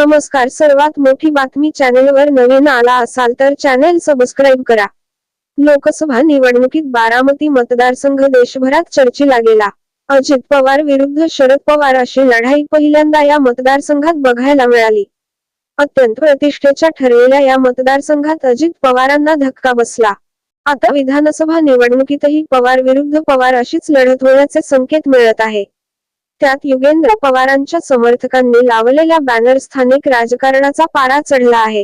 नमस्कार. सर्वात मोठी बातमी चॅनेलवर नवीन आला असाल तर चॅनेल सबस्क्राईब करा. लोकसभा निवडणुकीत बारामती मतदारसंघ देशभरात चर्चेला गेला. अजित पवार विरुद्ध शरद पवार अशी लढाई पहिल्यांदा या मतदारसंघात बघायला मिळाली. अत्यंत प्रतिष्ठेच्या ठरलेल्या या मतदारसंघात अजित पवारांना धक्का बसला. आता विधानसभा निवडणुकीतही पवार विरुद्ध पवार अशीच लढत होण्याचे संकेत मिळत आहे. त्यात युगेंद्र पवारांच्या समर्थकांनी लावलेल्या बॅनर स्थानिक राजकारणाचा पारा चढला आहे.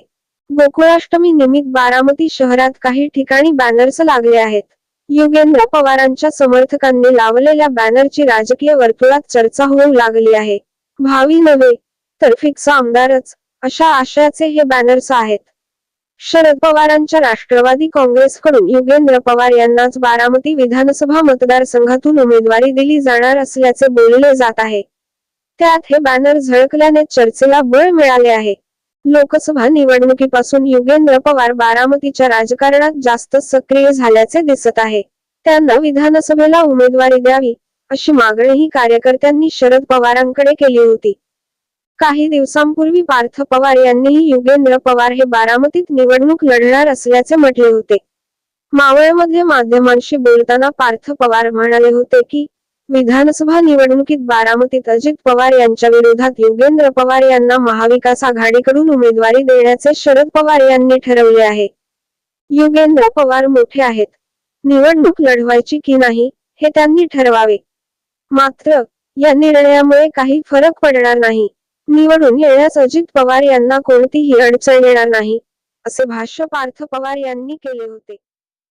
गोकुळाष्टमी निमित्त बारामती शहरात काही ठिकाणी बॅनर्स लागले आहेत. युगेंद्र पवारांच्या समर्थकांनी लावलेल्या बॅनरची राजकीय वर्तुळात चर्चा होऊ लागली आहे. भावी नव्हे तर फिक्स आमदारच अशा आशयाचे हे बॅनर्स आहेत. शरद पवारांच्या राष्ट्रवादी काँग्रेसकडून युगेंद्र पवार यांनाच बारामती विधानसभा मतदारसंघातून उमेदवारी दिली जाणार असल्याचे बोलले जात आहे. त्यात हे बॅनर झळकल्याने चर्चेला बळ मिळाले आहे. लोकसभा निवडणुकीपासून युगेंद्र पवार बारामतीच्या राजकारणात जास्त सक्रिय झाल्याचे दिसत आहे. त्यांना विधानसभेला उमेदवारी द्यावी अशी मागणीही कार्यकर्त्यांनी शरद पवारांकडे केली होती. काही दिवसांपूर्वी पार्थ पवार यांनीही युगेंद्र पवार हे बारामतीत निवडणूक लढणार असल्याचे म्हटले होते. मावळमध्ये माध्यमांशी बोलताना पार्थ पवार म्हणाले होते की विधानसभा निवडणुकीत बारामतीत अजित पवार यांच्या विरोधात युगेंद्र पवार यांना महाविकास आघाडीकडून उमेदवारी देण्याचे शरद पवार यांनी ठरवले आहे. युगेंद्र पवार मोठे आहेत. निवडणूक लढवायची की नाही हे त्यांनी ठरवावे. मात्र या निर्णयामुळे काही फरक पडणार नाही. निवडून येण्यास अजित पवार यांना कोणतीही अडचण येणार नाही असे भाष्य पार्थ पवार यांनी केले होते.